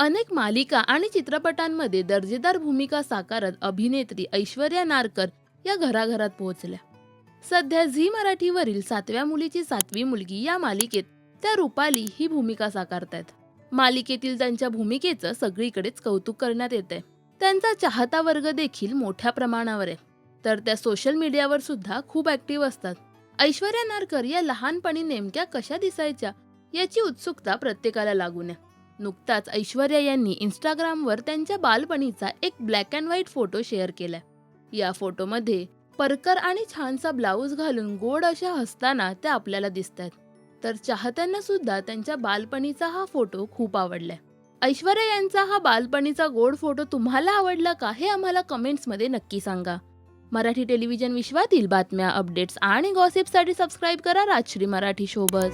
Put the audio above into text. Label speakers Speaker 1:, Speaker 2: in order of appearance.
Speaker 1: अनेक मालिका आणि चित्रपटांमध्ये दर्जेदार भूमिका साकारत अभिनेत्री ऐश्वर्या नारकर या घराघरात पोहोचल्या. सध्या झी मराठीवरील सातव्या मुलीची सातवी मुलगी या मालिकेत त्या रुपाली ही भूमिका साकारतायत. मालिकेतील त्यांच्या भूमिकेचं सगळीकडेच कौतुक करण्यात येते त्यांचा चाहता वर्ग देखील मोठ्या प्रमाणावर आहे. तर त्या सोशल मीडियावर सुद्धा खूप ऍक्टिव्ह असतात. ऐश्वर्या नारकर या लहानपणी नेमक्या कशा दिसायच्या याची उत्सुकता प्रत्येकाला लागून आहे. नुकताच ऐश्वर्या यांनी इंस्टाग्रामवर त्यांच्या बालपणीचा एक black and white photo share केलाय या फोटोमध्ये परकर आणि छानसा ब्लाऊज घालून गोड अशा हसताना त्या आपल्याला दिसत आहेत तर चाहत्यांना सुद्धा त्यांच्या बालपणीचा हा फोटो खूप आवडलाय ऐश्वर्या यांचा हा बालपणीचा गोड फोटो तुम्हाला आवडला का हे आम्हाला कमेंट्समध्ये नक्की सांगा. मराठी टेलिव्हिजन विश्वातील बातम्या अपडेट्स आणि गॉसिपसाठी सबस्क्राईब करा राजश्री मराठी शोबज